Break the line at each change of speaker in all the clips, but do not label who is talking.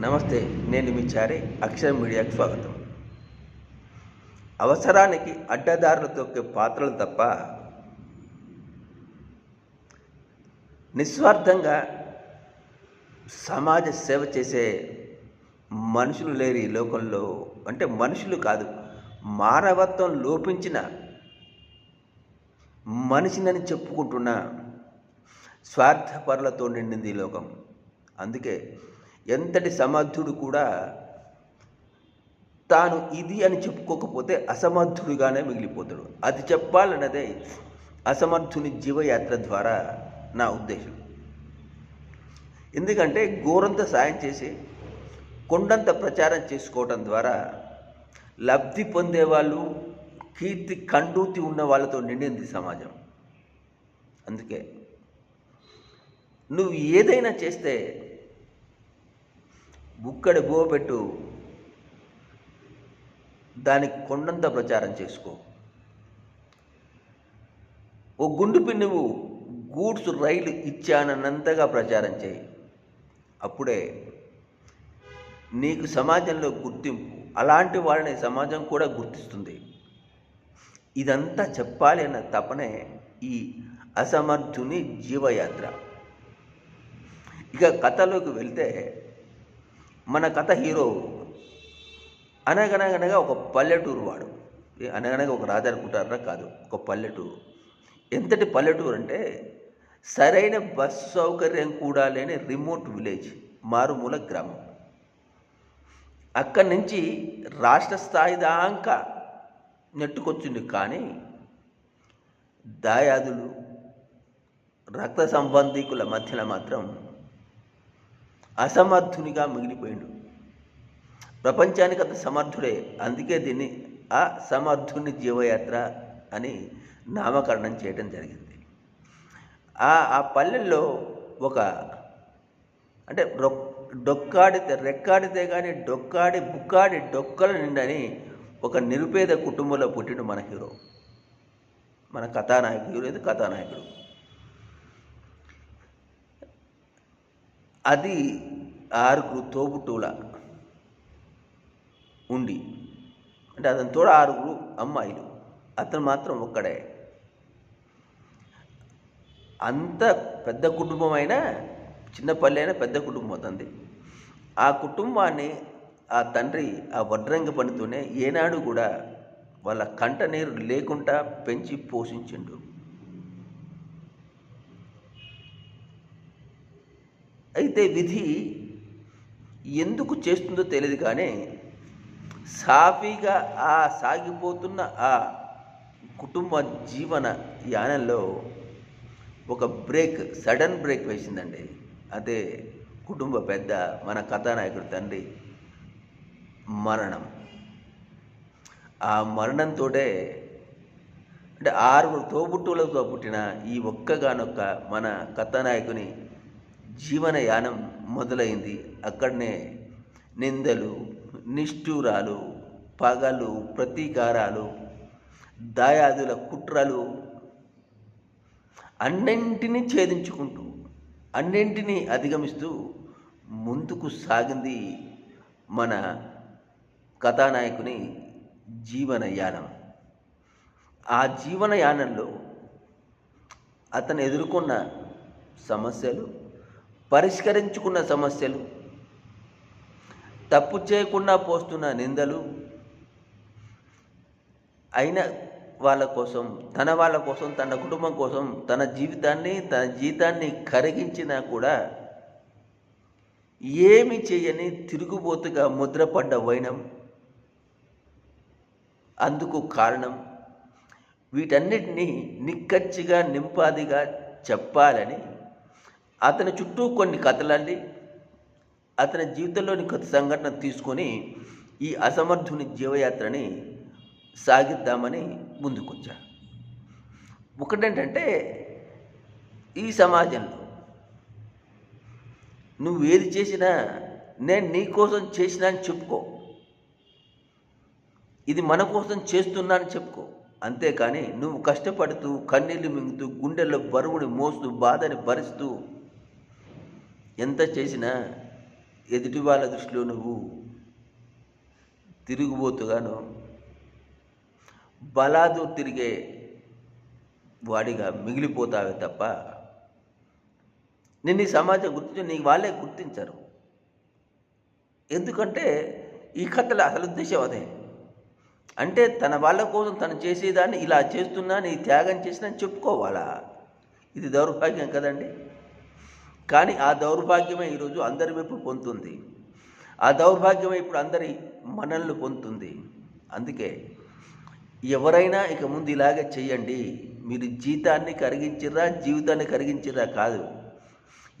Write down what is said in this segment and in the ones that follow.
నమస్తే నేను మీ చారి అక్షర మీడియాకు స్వాగతం. అవసరానికి అడ్డదారులు తొక్కే పాత్రలు తప్ప నిస్వార్థంగా సమాజ సేవ చేసే మనుషులు లేరు ఈ లోకంలో. అంటే మనుషులు కాదు మానవత్వం లోపించిన మనిషినని చెప్పుకుంటున్న స్వార్థపరులతో నిండింది ఈ లోకం. అందుకే ఎంతటి సమర్థుడు కూడా తాను ఇది అని చెప్పుకోకపోతే అసమర్థుడిగానే మిగిలిపోతాడు. అది చెప్పాలన్నదే అసమర్థుని జీవయాత్ర ద్వారా నా ఉద్దేశం. ఎందుకంటే ఘోరంత సాయం చేసి కొండంత ప్రచారం చేసుకోవటం ద్వారా లబ్ధి పొందేవాళ్ళు కీర్తి కండూతి ఉన్న వాళ్ళతో నిండింది సమాజం. అందుకే నువ్వు ఏదైనా చేస్తే బుక్కడి బువ పెట్టు. దానికి కొండంత ప్రచారం చేసుకో. ఓ గుండుపి నువ్వు గూడ్స్ రైలు ఇచ్చానన్నంతగా ప్రచారం చేయి. అప్పుడే నీకు సమాజంలో గుర్తింపు అలాంటి వాళ్ళని సమాజం కూడా గుర్తిస్తుంది. ఇదంతా చెప్పాలి అన్న తపనే ఈ అసమర్థుని జీవయాత్ర. ఇక కథలోకి వెళ్తే మన కథ హీరో అనగనగనగా ఒక పల్లెటూరు వాడు. అనగనగా ఒక రాజు అనుకుంటారా? కాదు ఒక పల్లెటూరు. ఎంతటి పల్లెటూరు అంటే సరైన బస్సు సౌకర్యం కూడా లేని రిమోట్ విలేజ్ మారుమూల గ్రామం. అక్కడి నుంచి రాష్ట్ర స్థాయి దాకా నెట్టుకొచ్చింది కానీ దాయాదులు రక్త సంబంధికుల మధ్యన మాత్రం అసమర్థునిగా మిగిలిపోయిండు. ప్రపంచానికి అంత సమర్థుడే అందుకే దీన్ని అసమర్థుని జీవయాత్ర అని నామకరణం చేయడం జరిగింది. ఆ ఆ పల్లెల్లో ఒక అంటే డొక్కాడితే రెక్కాడితే కానీ డొక్కాడి బుక్కాడి డొక్కల నిండని ఒక నిరుపేద కుటుంబంలో పుట్టిండు మన హీరో. మన కథానాయకుడు హీరో ఇది కథానాయకుడు. అది ఆరుగురు తోబుట్టువుల ఉండి అంటే అతని తోడ ఆరుగురు అమ్మాయిలు అతను మాత్రం ఒక్కడే. అంత పెద్ద కుటుంబం అయినా చిన్న పల్లె అయినా పెద్ద కుటుంబం అవుతుంది ఆ కుటుంబాన్ని ఆ తండ్రి ఆ వడ్రంగ పనితోనే ఏనాడు కూడా వాళ్ళ కంట నీరు లేకుండా పెంచి పోషించిండు. అయితే విధి ఎందుకు చేస్తుందో తెలియదు కానీ సాఫీగా ఆ సాగిపోతున్న ఆ కుటుంబ జీవన యానంలో ఒక బ్రేక్ సడన్ బ్రేక్ వేసిందండి. అదే కుటుంబ పెద్ద మన కథానాయకుడు తండ్రి మరణం. ఆ మరణంతో అంటే ఆరుగురు తోబుట్టువులతో పుట్టిన ఈ ఒక్కగానొక్క మన కథానాయకుని జీవనయానం మొదలైంది. అక్కడనే నిందలు నిష్ఠూరాలు పగలు ప్రతీకారాలు దాయాదుల కుట్రలు అన్నింటినీ ఛేదించుకుంటూ అన్నింటినీ అధిగమిస్తూ ముందుకు సాగింది మన కథానాయకుని జీవనయానం ఆ జీవనయానంలో అతను ఎదుర్కొన్న సమస్యలు పరిష్కరించుకున్న సమస్యలు తప్పు చేయకుండా పోస్తున్న నిందలు అయిన వాళ్ళ కోసం తన వాళ్ళ కోసం తన కుటుంబం కోసం తన జీవితాన్ని తన జీతాన్ని కరిగించినా కూడా ఏమి చేయని తిరుగుబోతుగా ముద్రపడ్డ వైనం. అందుకు కారణం వీటన్నిటినీ నిక్కచ్చిగా నింపాదిగా చెప్పాలని అతని చుట్టూ కొన్ని కథలండి. అతని జీవితంలోని కొత్త సంఘటన తీసుకొని ఈ అసమర్థుని జీవయాత్రని సాగిద్దామని ముందుకొచ్చా. ఒకటేంటంటే ఈ సమాజంలో నువ్వు ఏది చేసినా నేను నీ కోసం చేసినా అని చెప్పుకో. ఇది మన కోసం చేస్తున్నా అని చెప్పుకో. అంతేకాని నువ్వు కష్టపడుతూ కన్నీళ్ళు మింగుతూ గుండెల్లో బరువుని మోస్తూ బాధని భరిస్తూ ఎంత చేసినా ఎదుటి వాళ్ళ దృష్టిలో నువ్వు తిరుగుబోతుగాను బలాదు తిరిగే వాడిగా మిగిలిపోతావే తప్ప నిన్ను ఈ సమాజం గుర్తించి నీకు వాళ్ళే గుర్తించరు. ఎందుకంటే ఈ కథల అసలు ఉద్దేశం అదే. అంటే తన వాళ్ళ కోసం తను చేసేదాన్ని ఇలా చేస్తున్నా నీ త్యాగం చేసినా చెప్పుకోవాలా? ఇది దౌర్భాగ్యం కదండి. కానీ ఆ దౌర్భాగ్యమే ఈరోజు అందరి వైపు పొందుతుంది. ఆ దౌర్భాగ్యమే ఇప్పుడు అందరి మనల్ని పొందుతుంది. అందుకే ఎవరైనా ఇక ముందు ఇలాగే చేయండి మీరు జీతాన్ని కరిగించరా జీవితాన్ని కరిగించరా కాదు.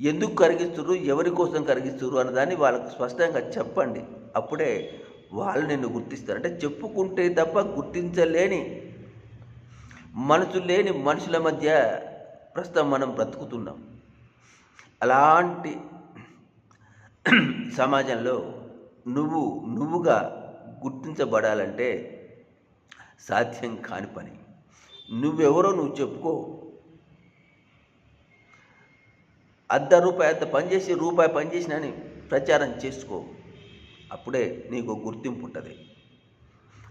ఎందుకు కరిగిస్తున్నారు ఎవరి కోసం కరిగిస్తున్నారు అన్నదాన్ని వాళ్ళకు స్పష్టంగా చెప్పండి. అప్పుడే వాళ్ళు నిన్ను గుర్తిస్తారు. అంటే చెప్పుకుంటే తప్ప గుర్తించలేని మనసు లేని మనుషుల మధ్య ప్రస్తుతం మనం బ్రతుకుతున్నాం. అలాంటి సమాజంలో నువ్వు నువ్వుగా గుర్తించబడాలంటే సాధ్యం కాని పని. నువ్వెవరో నువ్వు చెప్పుకో. అర్ధ రూపాయి అంత పనిచేసి రూపాయి పనిచేసినని ప్రచారం చేసుకో. అప్పుడే నీకు గుర్తింపు ఉంటుంది.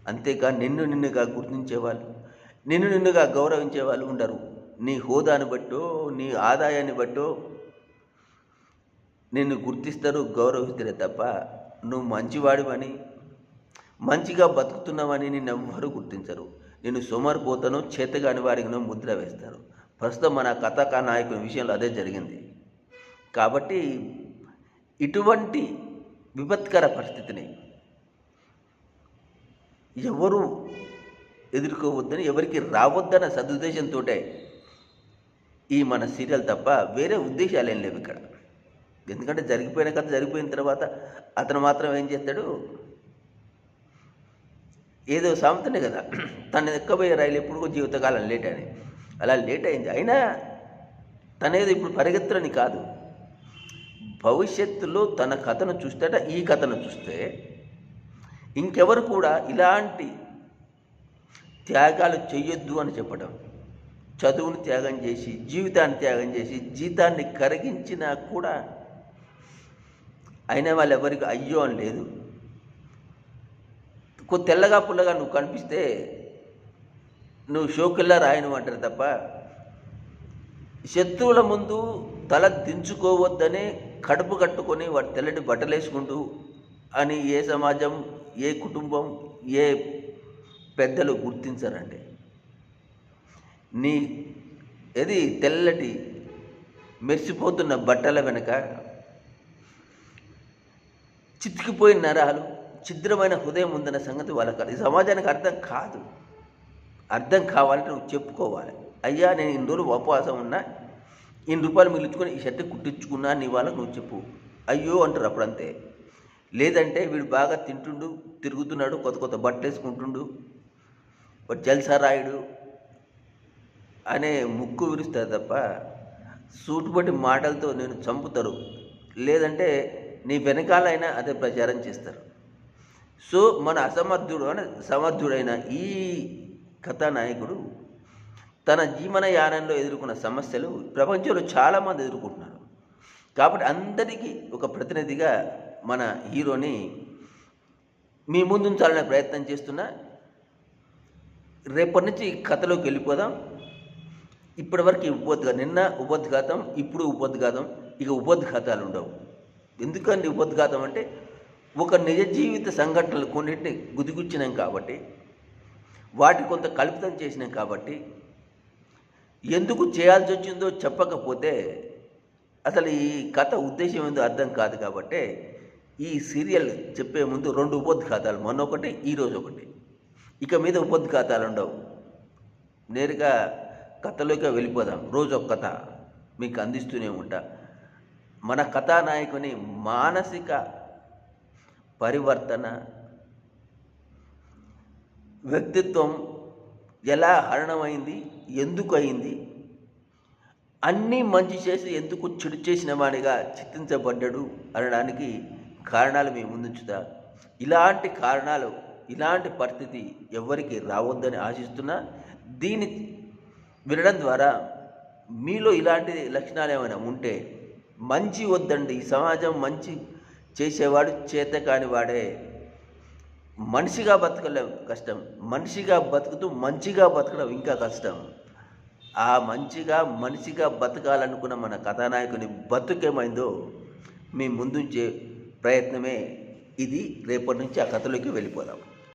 అంతేకాని నిన్ను నిన్నుగా గుర్తించేవాళ్ళు నిన్ను నిన్నుగా గౌరవించే వాళ్ళు ఉండరు. నీ హోదాని బట్టో నీ ఆదాయాన్ని బట్టో నిన్ను గుర్తిస్తారు గౌరవిస్తారే తప్ప నువ్వు మంచివాడివని మంచిగా బతుకుతున్నావని నిన్ను ఎవ్వరూ గుర్తించరు. నేను సోమరిపోతాను చేతగాని వారికినో ముద్ర వేస్తారు. ప్రస్తుతం మన కథకా నాయకుని విషయంలో అదే జరిగింది. కాబట్టి ఇటువంటి విపత్కర పరిస్థితిని ఎవరు ఎదుర్కోవద్దని ఎవరికి రావద్దన్న సదుద్దేశంతో ఈ మన సీరియల్ తప్ప వేరే ఉద్దేశాలు ఏం లేవు ఇక్కడ. ఎందుకంటే జరిగిపోయిన కథ జరిగిపోయిన తర్వాత అతను మాత్రం ఏం చేస్తాడు? ఏదో సామెతనే కదా తను ఎక్కబోయే రైలు ఎప్పుడు జీవితకాలం లేట్ అని. అలా లేట్ అయింది. అయినా తనేది ఇప్పుడు పరిగెత్తులని కాదు. భవిష్యత్తులో తన కథను చూస్తేట ఈ కథను చూస్తే ఇంకెవరు కూడా ఇలాంటి త్యాగాలు చెయ్యొద్దు అని చెప్పడం చదువుని త్యాగం చేసి జీవితాన్ని త్యాగం చేసి జీతాన్ని కరిగించినా కూడా అయినా వాళ్ళు ఎవరికి అయ్యో అని లేదు. కొద్ది తెల్లగా పుల్లగా నువ్వు కనిపిస్తే నువ్వు షోకిల్లా రాయను అంటారు తప్ప శత్రువుల ముందు తల దించుకోవద్దనే కడుపు కట్టుకొని వాడు తెల్లటి బట్టలేసుకుంటూ అని ఏ సమాజం ఏ కుటుంబం ఏ పెద్దలు గుర్తించరండి. నీ ఏది తెల్లటి మెరిసిపోతున్న బట్టల వెనుక చితికిపోయిన నరాలు ఛిద్రమైన హృదయం ఉందన్న సంగతి వాళ్ళకి ఈ సమాజానికి అర్థం కాదు. అర్థం కావాలంటే నువ్వు చెప్పుకోవాలి. అయ్యా నేను ఇన్ని రోజులు ఉపవాసం ఉన్నా ఇన్ని రూపాయలు మిగుల్చుకొని ఈ షర్ట్ కుట్టించుకున్నా నీ వాళ్ళకు నువ్వు చెప్పు. అయ్యో అంటారు అప్పుడంతే. లేదంటే వీడు బాగా తింటుండు తిరుగుతున్నాడు కొత్త కొత్త బట్టలు వేసుకుంటుండు వాడు జల్సా రాయుడు అనే ముక్కు విరుస్తారు తప్ప సూటుపట్టి మాటలతో నేను చంపుతారు లేదంటే నీ వెనకాలైనా అదే ప్రచారం చేస్తారు. సో మన అసమర్థుడు అని సమర్థుడైన ఈ కథానాయకుడు తన జీవన యానంలో ఎదుర్కొన్న సమస్యలు ప్రపంచంలో చాలామంది ఎదుర్కొంటున్నారు. కాబట్టి అందరికీ ఒక ప్రతినిధిగా మన హీరోని మీ ముందు ఉంచాలనే ప్రయత్నం చేస్తున్నా. రేపటి నుంచి కథలోకి వెళ్ళిపోదాం. ఇప్పటివరకు ఉపోద్ఘాతం నిన్న ఉపోద్ఘాతం ఇప్పుడు ఉపోద్ఘాతం ఇక ఉపోద్ఘాతాలు ఉండవు. ఎందుకని ఉపోద్ఘాతం అంటే ఒక నిజ జీవిత సంఘటనలు కొన్నింటిని గుదిగుచ్చినాం కాబట్టి వాటి కొంత కల్పితం చేసినాం కాబట్టి ఎందుకు చేయాల్సి వచ్చిందో చెప్పకపోతే అసలు ఈ కథ ఉద్దేశం ఏందో అర్థం కాదు కాబట్టి ఈ సీరియల్ చెప్పే ముందు రెండు ఉపోద్ఘాతాలు. మొన్న ఒకటి ఈరోజు ఒకటి. ఇక మీద ఉపోద్ఘాతాలు ఉండవు. నేరుగా కథలోకి వెళ్ళిపోదాం. రోజు ఒక కథ మీకు అందిస్తూనే ఉంటా. మన కథానాయకుని మానసిక పరివర్తన వ్యక్తిత్వం ఎలా హరణమైంది ఎందుకు అయింది అన్నీ మంచి చేసి ఎందుకు చెడు చేసిన వాడిగా చిత్తించబడ్డాడు అనడానికి కారణాలు మేము ముందుంచుతా. ఇలాంటి కారణాలు ఇలాంటి పరిస్థితి ఎవరికి రావద్దని ఆశిస్తున్నా. దీన్ని వినడం ద్వారా మీలో ఇలాంటి లక్షణాలు ఏమైనా ఉంటే మంచి వద్దండి. ఈ సమాజం మంచి చేసేవాడు చేత కాని వాడే మనిషిగా బతకలేం కష్టం. మనిషిగా బతుకుతూ మంచిగా బతకడం ఇంకా కష్టం. ఆ మంచిగా మనిషిగా బతకాలనుకున్న మన కథానాయకుని బతుకేమైందో మీ ముందుంచే ప్రయత్నమే. ఇది రేపటి నుంచి ఆ కథలోకి వెళ్ళిపోదాం.